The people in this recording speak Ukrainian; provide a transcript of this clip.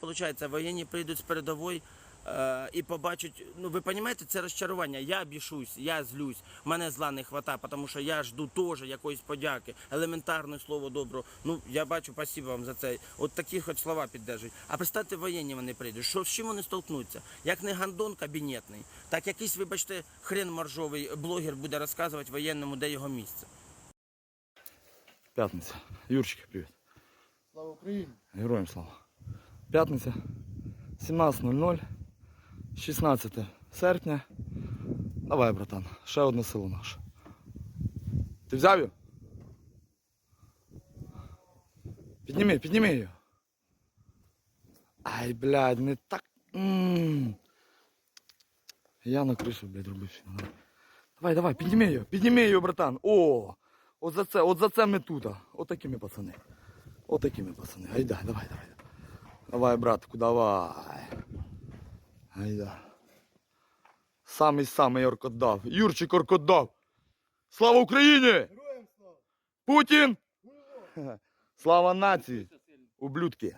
Получається, воєнні прийдуть з передової е, і побачать. Ну ви розумієте, це розчарування. Я бішусь, я злюсь. Мене зла не вистачає, тому що я жду теж якоїсь подяки, елементарне слово добро. Ну я бачу, спасибо вам за це. От такі хоч слова піддержують. А представте, воєнні вони прийдуть. Що з чим вони столкнуться? Як не гандон кабінетний, так якийсь, вибачте, хрен моржовий блогер буде розказувати воєнному, де його місце. П'ятниця. Юрчик, привіт. Слава Україні! Героям слава. П'ятниця. 17.00. 16 серпня. Давай, братан, ще одне село наше. Ти взяв його? Підніми, підніми його. Ай, блядь, не так. м Я на кришу, блядь, робився. Давай, давай, підніми його, підніми його, братан. О! От за це, от за це ми тут. От такі ми пацани. От ми пацани. Гайда, давай, давай. Давай, братку, давай. Айда. Самий самий оркодав. Юрчик оркодав. Слава Україні! Героям слава! Путін! Слава нації! Ублюдки!